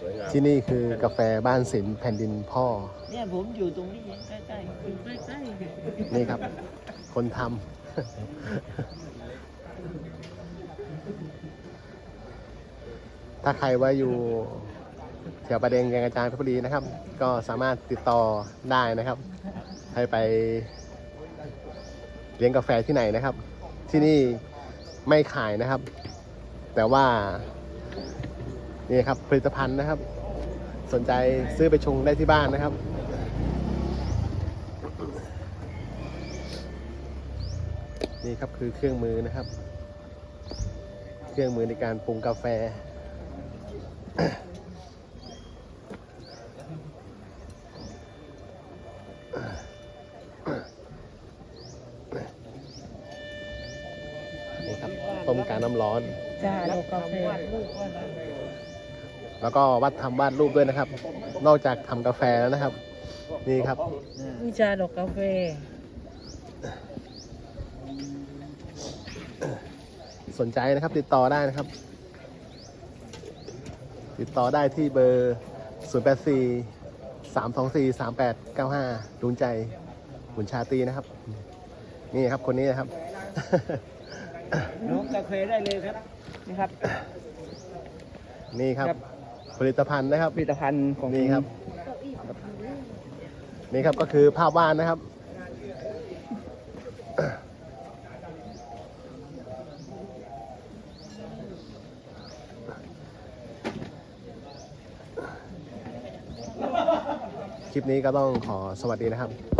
สวยงามที่นี่คือกาแฟบ้านศิลป์แผ่นดินพ่อ เนี่ยผมอยู่ตรงนี้เองใกล้ๆอยู่ใกล้ๆนี่ครับ คนทำถ้าใครว่าอยู่แถวประเด็นแกงกระจายเพชรบุรีนะครับ ก็สามารถติดต่อได้นะครับ ให้ไปเลี้ยงกาแฟที่ไหนนะครับ ที่นี่ไม่ขายนะครับ แต่ว่า นี่ครับผลิตภัณฑ์นะครับ สนใจซื้อไปชงได้ที่บ้านนะครับ นี่ครับคือเครื่องมือนะครับ เครื่องมือในการปรุงกาแฟนี่ครับต้มการน้ำร้อนจ้าเรากาแฟ แล้วก็วัดทำวาดรูปด้วยนะครับ นอกจากทำกาแฟแล้วนะครับ นี่ครับวิชาดอกกาแฟ สนใจนะครับติดต่อได้นะครับ ติดต่อได้ที่เบอร์ 0 8 4 3 2 4 3 8 9 5ดุนใจบุญชาตรีนะครับ นี่ครับคนนี้นะครับน้องกาแฟได้เลยครับ นี่ครับ นี่ครับครับ ผลิตภัณฑ์นะครับ ผลิตภัณฑ์ของนี่ครับ นี่ครับก็คือภาพวาดนะครับ คลิปนี้ก็ต้องขอสวัสดีนะครับ